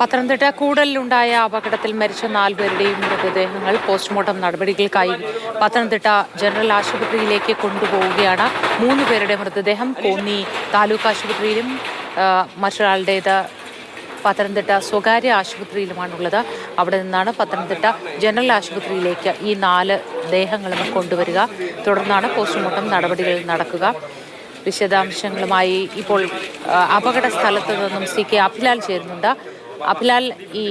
പത്തനംതിട്ട കൂടലിലുണ്ടായ അപകടത്തിൽ മരിച്ച നാലുപേരുടെയും മൃതദേഹങ്ങൾ പോസ്റ്റ്മോർട്ടം നടപടികൾക്കായി പത്തനംതിട്ട ജനറൽ ആശുപത്രിയിലേക്ക് കൊണ്ടുപോവുകയാണ്. മൂന്ന് പേരുടെ മൃതദേഹം കോന്നി താലൂക്ക് ആശുപത്രിയിലും മറ്റൊരാളുടേത് പത്തനംതിട്ട സ്വകാര്യ ആശുപത്രിയിലുമാണുള്ളത്. അവിടെ നിന്നാണ് പത്തനംതിട്ട ജനറൽ ആശുപത്രിയിലേക്ക് ഈ നാല് ദേഹങ്ങളും കൊണ്ടുവരിക. തുടർന്നാണ് പോസ്റ്റ്മോർട്ടം നടപടികൾ നടക്കുക. വിശദാംശങ്ങളുമായി ഇപ്പോൾ അപകട സ്ഥലത്ത് നിന്നും സി കെ അഭിലാൽ ചേരുന്നുണ്ട്. അഭിലാൽ ഈ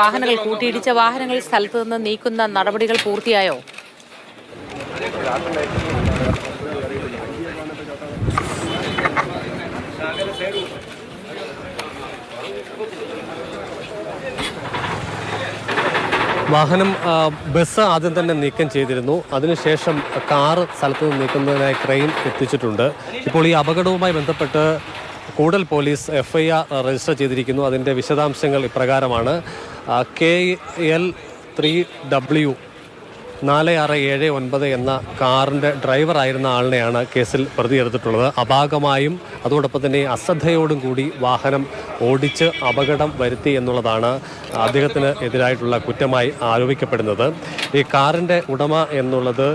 വാഹനങ്ങൾ കൂട്ടിയിടിച്ച വാഹനങ്ങൾ സ്ഥലത്ത് നിന്ന് നീക്കുന്ന നടപടികൾ പൂർത്തിയായോ? വാഹനം ബസ് ആദ്യം തന്നെ നീക്കം ചെയ്തിരുന്നു. അതിനുശേഷം കാറ് സ്ഥലത്ത് നിന്ന് നീക്കുന്നതിനായി ക്രെയിൻ എത്തിച്ചിട്ടുണ്ട്. ഇപ്പോൾ ഈ അപകടവുമായി ബന്ധപ്പെട്ട് Koodal police F I R register ചെയ്തിരിക്കുന്നു. അതിന്റെ വിശദാംശങ്ങൾ ഇപ്രകാരമാണ്. കെ എൽ ത്രീ ഡബ്ല്യു നാല് ആറ് ഏഴ് ഒൻപത് എന്ന കാറിന്റെ ഡ്രൈവറായിരുന്ന ആളിനെയാണ് കേസിൽ പ്രതി എടുത്തിട്ടുള്ളത്. അപാകമായും അതോടൊപ്പം തന്നെ അശ്രദ്ധയോടും കൂടി വാഹനം ഓടിച്ച് അപകടം വരുത്തി എന്നുള്ളതാണ് അദ്ദേഹത്തിന് എതിരായിട്ടുള്ള കുറ്റമായി ആരോപിക്കപ്പെടുന്നത്. ഈ കാറിന്റെ ഉടമ എന്നുള്ളത്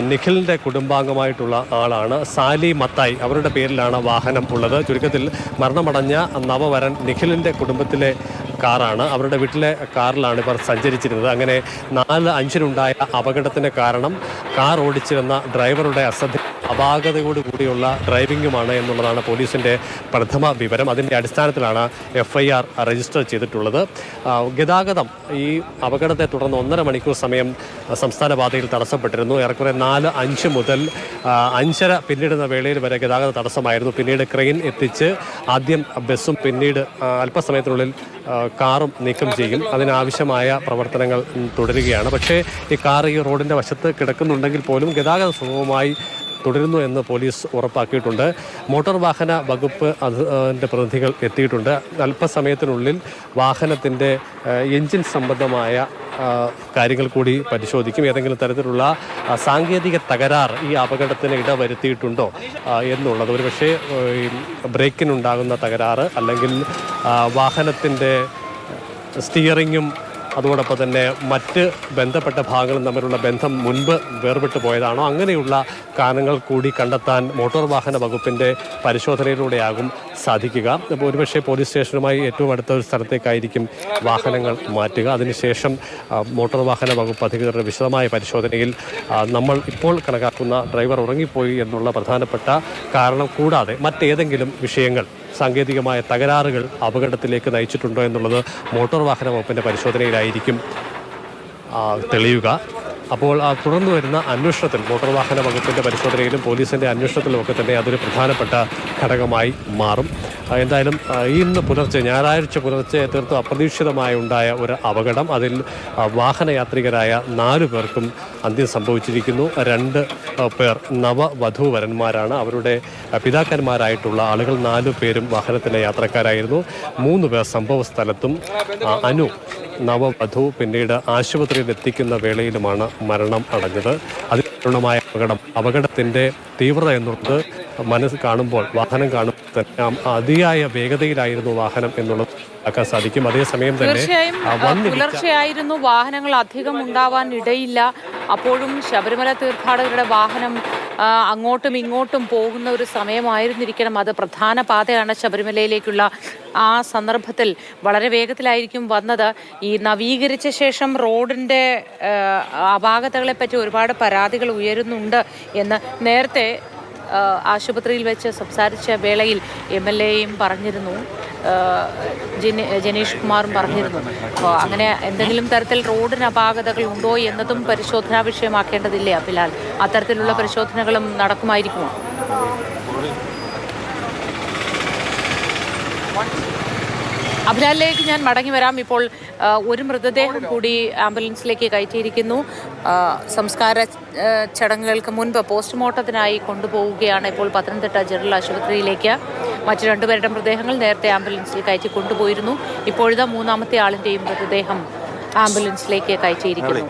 നിഖിലിന്റെ കുടുംബാംഗമായിട്ടുള്ള ആളാണ് സാലി മത്തായി. അവരുടെ പേരിലാണ് വാഹനം ഉള്ളത്. ചുരുക്കത്തിൽ മരണമടഞ്ഞ നവവരൻ നിഖിലിന്റെ കുടുംബത്തിലെ കാറാണ്. അവരുടെ വീട്ടിലെ കാറിലാണ് ഇവർ സഞ്ചരിച്ചിരുന്നത്. അങ്ങനെ നാല് അഞ്ചിനുണ്ടായ അപകടത്തിന് കാരണം കാർ ഓടിച്ചിരുന്ന ഡ്രൈവറുടെ അശ്രദ്ധ അപാകതയോട് കൂടിയുള്ള ഡ്രൈവിംഗുമാണ് എന്നുള്ളതാണ് പോലീസിന്റെ പ്രഥമ വിവരം. അതിന്റെ അടിസ്ഥാനത്തിലാണ് എഫ് ഐ ആർ രജിസ്റ്റർ ചെയ്തിട്ടുള്ളത്. ഗതാഗതം ഈ അപകടത്തെ തുടർന്ന് ഒന്നര മണിക്കൂർ സമയം സംസ്ഥാന പാതയിൽ തടസ്സപ്പെട്ടിരുന്നു. ഏറെക്കുറെ നാല് അഞ്ച് മുതൽ അഞ്ചര പിന്നിടുന്ന വേളയിൽ വരെ ഗതാഗത തടസ്സമായിരുന്നു. പിന്നീട് ക്രെയിൻ എത്തിച്ച് ആദ്യം ബസ്സും പിന്നീട് അല്പസമയത്തിനുള്ളിൽ കാറും നീക്കം ചെയ്യും. അതിനാവശ്യമായ പ്രവർത്തനങ്ങൾ തുടരുകയാണ്. പക്ഷേ ഈ കാർ ഈ റോഡിന്റെ വശത്ത് കിടക്കുന്നുണ്ടെങ്കിൽ പോലും ഗതാഗത സുഗമമായി തുടരുന്നു എന്ന് പോലീസ് ഉറപ്പാക്കിയിട്ടുണ്ട്. മോട്ടോർ വാഹന വകുപ്പ് അത് അതിന്റെ പ്രതിനിധികൾ എത്തിയിട്ടുണ്ട്. അല്പസമയത്തിനുള്ളിൽ വാഹനത്തിന്റെ എഞ്ചിൻ സംബന്ധമായ കാര്യങ്ങൾ കൂടി പരിശോധിക്കും. ഏതെങ്കിലും തരത്തിലുള്ള സാങ്കേതിക തകരാർ ഈ അപകടത്തിന് ഇടവരുത്തിയിട്ടുണ്ടോ എന്നുള്ളത്. ഒരുപക്ഷെ ബ്രേക്കിനുണ്ടാകുന്ന തകരാറ് അല്ലെങ്കിൽ വാഹനത്തിന്റെ സ്റ്റിയറിങ്ങും അതോടൊപ്പം തന്നെ മറ്റ് ബന്ധപ്പെട്ട ഭാഗങ്ങളും തമ്മിലുള്ള ബന്ധം മുൻപ് വേർപെട്ടു പോയതാണോ? അങ്ങനെയുള്ള കാരണങ്ങൾ കൂടി കണ്ടെത്താൻ മോട്ടോർ വാഹന വകുപ്പിന്റെ പരിശോധനയിലൂടെയാകും സാധിക്കുക. ഒരുപക്ഷെ പോലീസ് സ്റ്റേഷനുമായി ഏറ്റവും അടുത്ത ഒരു സ്ഥലത്തേക്കായിരിക്കും വാഹനങ്ങൾ മാറ്റുക. അതിനുശേഷം മോട്ടോർ വാഹന വകുപ്പ് അധികൃതരുടെ വിശദമായ പരിശോധനയിൽ നമ്മൾ ഇപ്പോൾ കണക്കാക്കുന്ന ഡ്രൈവർ ഉറങ്ങിപ്പോയി എന്നുള്ള പ്രധാനപ്പെട്ട കാരണം കൂടാതെ മറ്റേതെങ്കിലും വിഷയങ്ങൾ സാങ്കേതികമായ തകരാറുകൾ അപകടത്തിലേക്ക് നയിച്ചിട്ടുണ്ടോ എന്നുള്ളത് മോട്ടോർ വാഹന വകുപ്പിന്റെ പരിശോധനയിലായിരിക്കും തെളിയുക. അപ്പോൾ ആ തുടർന്ന് വരുന്ന അന്വേഷണത്തിൽ മോട്ടോർ വാഹന വകുപ്പിന്റെ പരിശോധനയിലും പോലീസിന്റെ അന്വേഷണത്തിലും ഒക്കെ തന്നെ അതൊരു പ്രധാനപ്പെട്ട ഘടകമായി മാറും. എന്തായാലും ഇന്ന് പുലർച്ചെ ഞായറാഴ്ച പുലർച്ചെ തീർത്തും അപ്രതീക്ഷിതമായി ഉണ്ടായ ഒരു അപകടം. അതിൽ വാഹനയാത്രികരായ നാലു പേർക്കും അന്ത്യം സംഭവിച്ചിരിക്കുന്നു. രണ്ട് പേർ നവവധൂവരന്മാരാണ്. അവരുടെ പിതാക്കന്മാരായിട്ടുള്ള ആളുകൾ നാലു പേരും വാഹനത്തിലെ യാത്രക്കാരായിരുന്നു. മൂന്ന് പേർ സംഭവ സ്ഥലത്തും അനു നവവധു പിന്നീട് ആശുപത്രിയിൽ എത്തിക്കുന്ന വേളയിലുമാണ് മരണം അടഞ്ഞത്. അതിദാരുണമായ അപകടം. അപകടത്തിന്റെ തീവ്രത എന്നുള്ളത് മനസ്സ് കാണുമ്പോൾ വാഹനം കാണുമ്പോൾ തന്നെ അതിയായ വേഗതയിലായിരുന്നു വാഹനം എന്നുള്ളത് ആക്കാൻ സാധിക്കും. അതേസമയം തന്നെ പുലർച്ചെയായിരുന്നു വാഹനങ്ങൾ അധികം ഉണ്ടാവാൻ ഇടയില്ല. അപ്പോഴും ശബരിമല തീർത്ഥാടകരുടെ വാഹനം അങ്ങോട്ടും ഇങ്ങോട്ടും പോകുന്ന ഒരു സമയമായിരുന്നിരിക്കണം. അത് പ്രധാന പാതയാണ് ശബരിമലയിലേക്കുള്ള ആ സന്ദർഭത്തിൽ വളരെ വേഗത്തിലായിരിക്കും വന്നത്. ഈ നവീകരിച്ച ശേഷം റോഡിന്റെ അപാകതകളെപ്പറ്റി ഒരുപാട് പരാതികൾ ഉയരുന്നുണ്ട് എന്ന് നേരത്തെ ആശുപത്രിയിൽ വെച്ച് സംസാരിച്ച വേളയിൽ എം എൽ എയും പറഞ്ഞിരുന്നു. ജനീഷ് കുമാറും പറഞ്ഞിരുന്നു. അങ്ങനെ എന്തെങ്കിലും തരത്തിൽ റോഡിന് അപാകതകൾ ഉണ്ടോ എന്നതും പരിശോധനാ വിഷയമാക്കേണ്ടതില്ലേ അപ്പിലാൽ അത്തരത്തിലുള്ള പരിശോധനകളും നടക്കുമായിരിക്കുമോ? അഭിലാലിലേക്ക് ഞാൻ മടങ്ങി വരാം. ഇപ്പോൾ ഒരു മൃതദേഹം കൂടി ആംബുലൻസിലേക്ക് കയറ്റിയിരിക്കുന്നു. സംസ്കാര ചടങ്ങുകൾക്ക് മുൻപ് പോസ്റ്റ്മോർട്ടത്തിനായി കൊണ്ടുപോവുകയാണ് ഇപ്പോൾ പത്തനംതിട്ട ജനറൽ ആശുപത്രിയിലേക്ക്. മറ്റു രണ്ടുപേരുടെ മൃതദേഹങ്ങൾ നേരത്തെ ആംബുലൻസിൽ കയറ്റി കൊണ്ടുപോയിരുന്നു. ഇപ്പോഴത്തെ മൂന്നാമത്തെ ആളിന്റെയും മൃതദേഹം ആംബുലൻസിലേക്ക് കയറ്റിയിരിക്കുന്നു.